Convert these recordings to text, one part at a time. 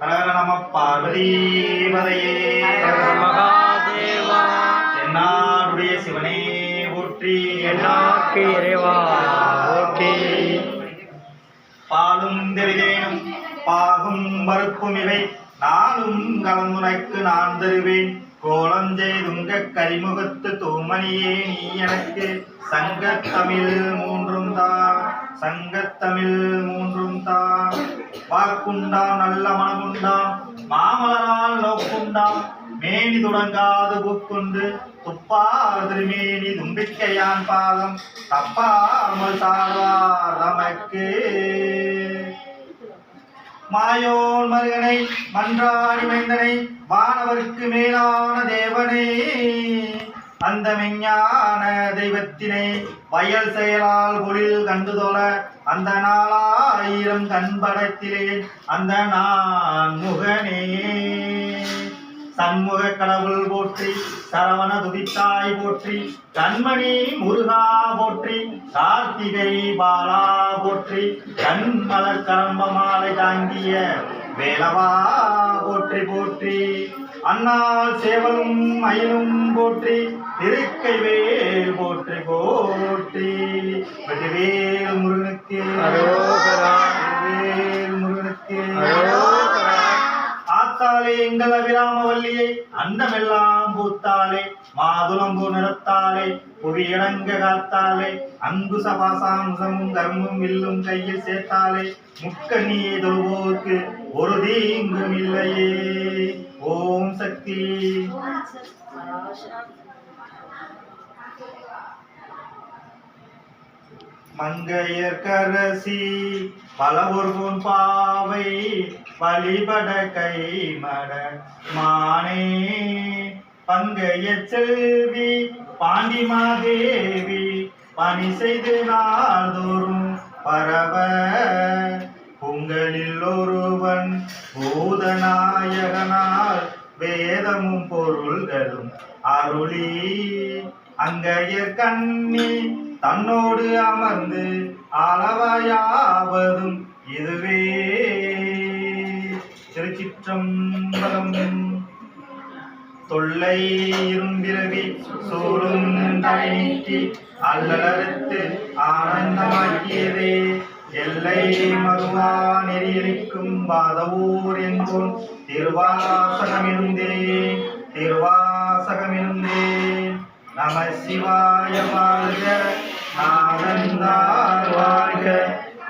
ஹரஹர நம பார்வதீபதையே மகாதேவா தென்னாடுடைய சிவனே போற்றி என்னாக்கு இறைவா ஓகே பாலும் தெளிதேனும் பாகும் மறுப்பும் இவை. நானும் கலந்துனக்கு நான் தருவேன். கோலஞ்செய்துங்க கரிமுகத்து தூமணியே நீ எனக்கு. சங்கத்தமிழ் மூன்றும் தான். சங்கத்தமிழ் மூன்றும் தான். வாக்குண்டாம் நல்ல மனமுண்டாம் மாமலரால் நோக்குண்டாம் மேனி தொடங்காது பூக்குண்டு. துப்பார் திருமேனி தும்பிக்கையான் பாதம். தப்பாமல் தாழ்வார் தமக்கு மாயோன் மருகனை மன்றாடி மைந்தனை வானவருக்கு மேலான தேவனே. அந்த மெஞ்ஞான தெய்வத்தினை வயல் செயலால் பொழில் கண்டுதொல அந்த நாளாயிரம் கண்படத்திலே அந்த நான் முகனே. சண்முக கடவுள் போற்றி சரவண துதித்தாய் போற்றி கண்மணி முருகா போற்றி கார்த்திகை பாலா போற்றி கண்மலர் கரம்ப மாலை தாங்கிய வேலவா போற்றி போற்றி அண்ணா சேவலும் மயிலும் போற்றி திருக்கை வேல் போற்றி போற்றி வெற்றிவேல் முருகனுக்கு. அரோகரா. வெற்றிவேல் முருகனுக்கு. ஆத்தாலே எங்கள் அபிராமவல்லியை அண்டமெல்லாம் பூத்தாலே மாதுளம்பூ நிறத்தாலே புவியடங்க காத்தாலே அங்குச பாசாம்சமும் கர்மும் வில்லும் கையில் சேர்த்தாலே முக்கண்ணியை தொழுவோர்க்கு ஒரு தீங்கும் இல்லையே. ஓம் சக்தி. மங்கையர்கரசி பலவொருவன் பாவை வழிபட கைமட மானே. பங்கைய செல்வி பாண்டிமாதேவி பணி செய்து நாள்தோறும் பரவ. உங்களில் ஒருவன் பூதநாயகனால் வேதமும் பொருள்களும் அருளி. அங்கையர் கண்ணி தன்னோடு அமர்ந்து அளவையாவதும் இதுவே. திருச்சிற்றம்பலம் தொல்லை இரும்பிறவி சூழும் தலை அல்லலறுத்து ஆனந்தமாக்கியதே. எல்லை மருவா நெறியளிக்கும் பாதவூர் என்போன் திருவாசகமிருந்தே திருவாசகமிருந்தே. நம சிவாய வாழ்க ஆனந்தார் வாழ்க.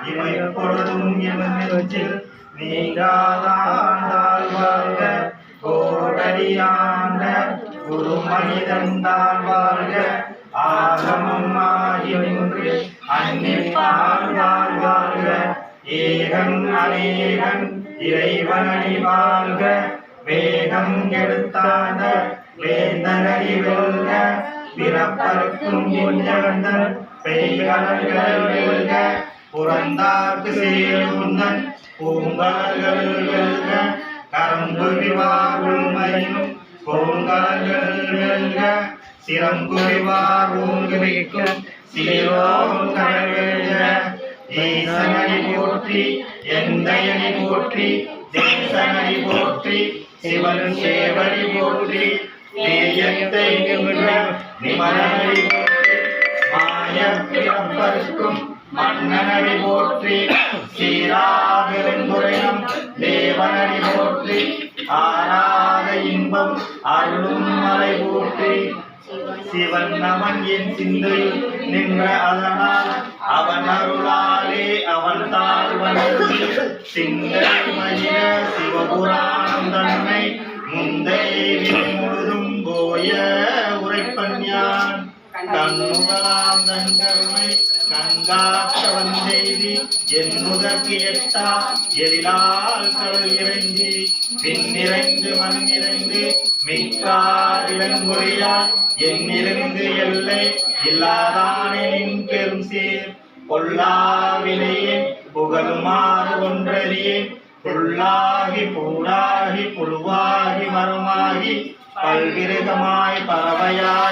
இவை பொழுதும் என் நெஞ்சில் நீங்காதாண்டால் வாழ்க. கோடரியாண்ட குரு மனிதன் தான் வாழ்க. ஆகமம் ஆகியொன்று நின்று வாழ்க. ஏகன் அநேகன் இறைவனடி வாழ்க. வேகம் எடுத்தாண்ட வேந்தனடி வெல்க. பிறப்பருக்கும் புஞ்சகந்தன் பெய்கடல்கள் வெல்க புறந்தார்க்கு சேருந்தன் பூங்கலர்கள் வெல்க கரம்புரிவார் உள்மையும் பூங்கலர்கள் வெல்க. சிறங்குரிவார் ஊங்குவிக்கும் சீரோம் கடல் ஈசனடி போற்றி எந்தையடி போற்றி தேசனடி போற்றி சிவன் சேவடி போற்றி நேயத்தை நிமிர நிமலனடி போற்றி மாயப்பிறப்பருக்கும் மன்னனடி போற்றி சீராபெருந்துரையம் தேவனடி போற்றி ஆராத இன்பம் அருளும் மலை போற்றி சிவன் அவன் என் சிந்தையில் நின்ற அதனால் அவன் அருளாலே அவன் தாழ்வன் சிந்தை மகிழ சிவபுராணம் தன்னை முந்தை முழுதும் போய யான் கண்ணுகளாம் தன் செய்தி என் முதற்கு எட்டா எழிலால் கடல் இறங்கி விண் மண் நிறைந்து மிக்கார் என்னிருந்து எல்லை இல்லாதானே நின் பெரும் சீர். பொல்லாவினையேன் புகழுமாறு ஒன்றறியேன் புல்லாகி பூடாகி புழுவாகி மரமாகி பல்விருகமாய் பறவையாய்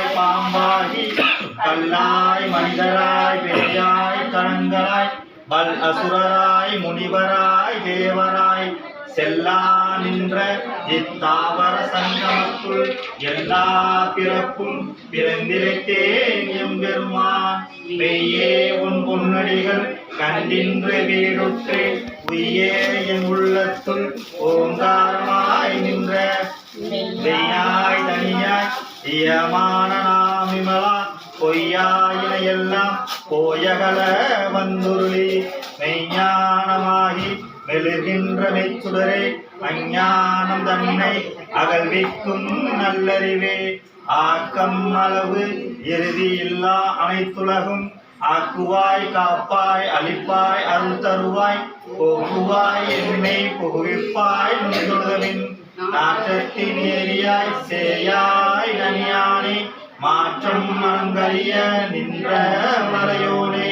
பெரியாய் பல் அசுரராய் முனிவராய் தேவராய் செல்லா நின்ற இத்தாவர சங்கமத்துள் எல்லா பிறப்பும் பிறந்திருக்கேன் எம்பெருமான். மெய்யே உன் பொன்னடிகள் கண்டின்று வீடுற்றே உய்யே என் உள்ளத்துள் ஓங்காரமாய் நின்ற. மெய்யாய் தனியாய் இயமான விமலா பொய்யாயின எல்லாம் போயகல வந்துருளி. மெய்ஞானமாகி மெழுகின்ற மெய்ச்சுடரே அஞ்ஞானம் தன்னை அகழ்விக்கும் நல்லறிவே. ஆக்கம் அளவு இறுதி இல்லா அனைத்துலகும் ஆக்குவாய் காப்பாய் அழிப்பாய் அருள் தருவாய் போக்குவாய் என்னை புகுவிப்பாய் நுண்ணுதலின் நாற்றத்தின் ஏரியாய் சேயாய் நனியானே. மாற்றம் மனங்கரிய நின்ற மலையோனே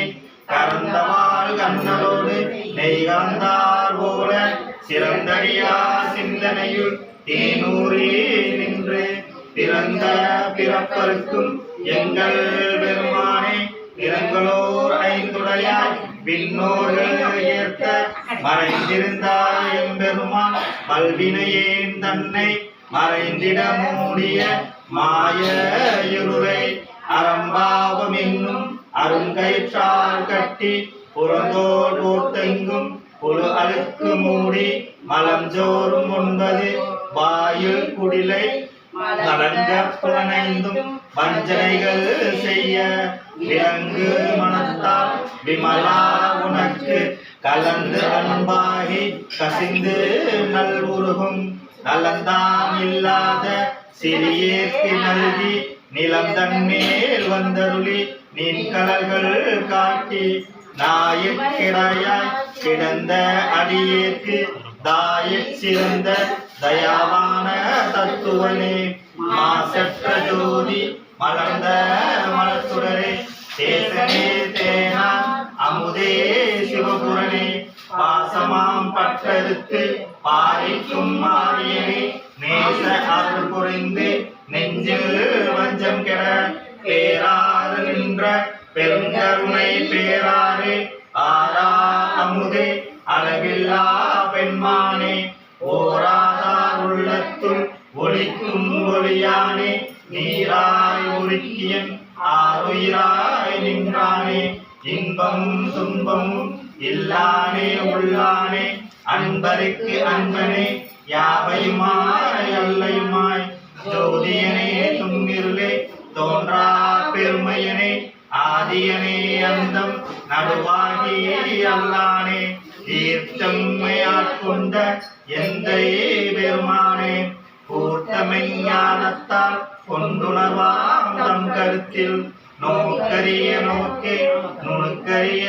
கறந்தவாள் கண்ணலோடு நெய் கலந்தார் போல சிறந்தடியா சிந்தனையுள் தேனூரே நின்று பிறந்த பிறப்பருக்கும் எங்கள் பெருமானே நிறங்களோர் ஐந்துடையாய் விண்ணோர்கள் ஏற்க மறைந்திருந்தாய் எம்பெருமான் பல்வினையேன் தன்னை மறைந்திட மூடிய மாய இருளை அறம்பாவம் என்னும் அருங்கயிற்றால் கட்டி புறந்தோல் போர்த்தெங்கும் புழு அழுக்கு மூடி மலம் ஜோறும் உண்பது வாயில் குடிலை கலங்க புலனைந்தும் வஞ்சனைகள் செய்ய விலங்கு மனத்தால் விமலா உனக்கு கலந்து அன்பாகி கசிந்து நல்வுருகும் நலந்தான் இல்லாத சிறியேற்கு நல்கி நிலம் தன்மேல் வந்தருளி நின் கலர்கள் காட்டி நாயிற்கிடையாய் கிடந்த அடியேற்கு தாயிற் சிறந்த தயாவான தத்துவனே. மாசற்ற ஜோதி மலர்ந்த நெஞ்சில் வஞ்சம் கெட பேராறு நின்ற பெருங்கருணை பேராறு. ஆரா அமுதே அளவில்லா பெண்மானே ஓராதார் உள்ளத்துள் ஒளிக்கும் ஒளியானே. நீராய் உருக்கியன் ஆறுயிராய் நின்றானே. இன்பம் துன்பமும் இல்லானே உள்ளானே. அன்பருக்கு அன்பனே யாவையுமாய் அல்லையுமாய் ஜோதியனே துன்னிருளே தோன்றா பெருமையனே ஆதியனே அந்தம் நடுவாகி அல்லானே தீர்த்தம்மையாட்கொண்ட எந்த பெருமானே கூட்டமெஞ்ஞானத்தால் கொண்டுணர்வாம் தம் கருத்தில். நோக்கரிய நோக்கே நுணுக்கரிய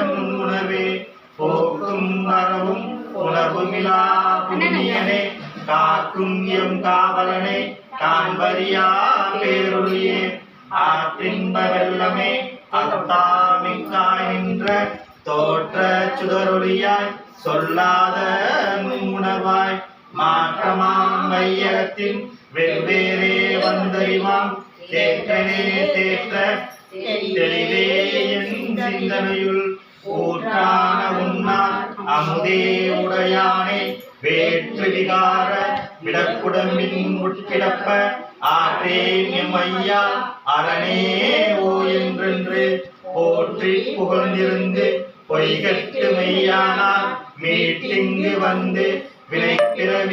நுண்ணுணர்வே போக்கும் வரவும் உணர்வுமிலா புண்ணியனே காக்கும் எம் காவலனே காண்பரியா பேருளியே. ஆற்றின்ப வெள்ளமே அத்தாமிக்காய் நின்ற தோற்ற சுடரொளியாய் சொல்லாத உணர்வாய் மாற்றமாம் வையகத்தின் வெவ்வேறே வந்தறிவாம். தேற்றனே தேற்ற தெளிவே என் சிந்தனையுள். ஊற்றான உன்னார் அமுதே உடையானே வேற்று விகார விடக்குடம்பின் உட்கிடப்ப ஆற்றேன் எம் ஐயா அரணே ஓ என்றென்று போற்றி புகழ்ந்திருந்து பொய்கட்டு மெய்யானார் மீட்டிங்கு வந்து வினை பிறவி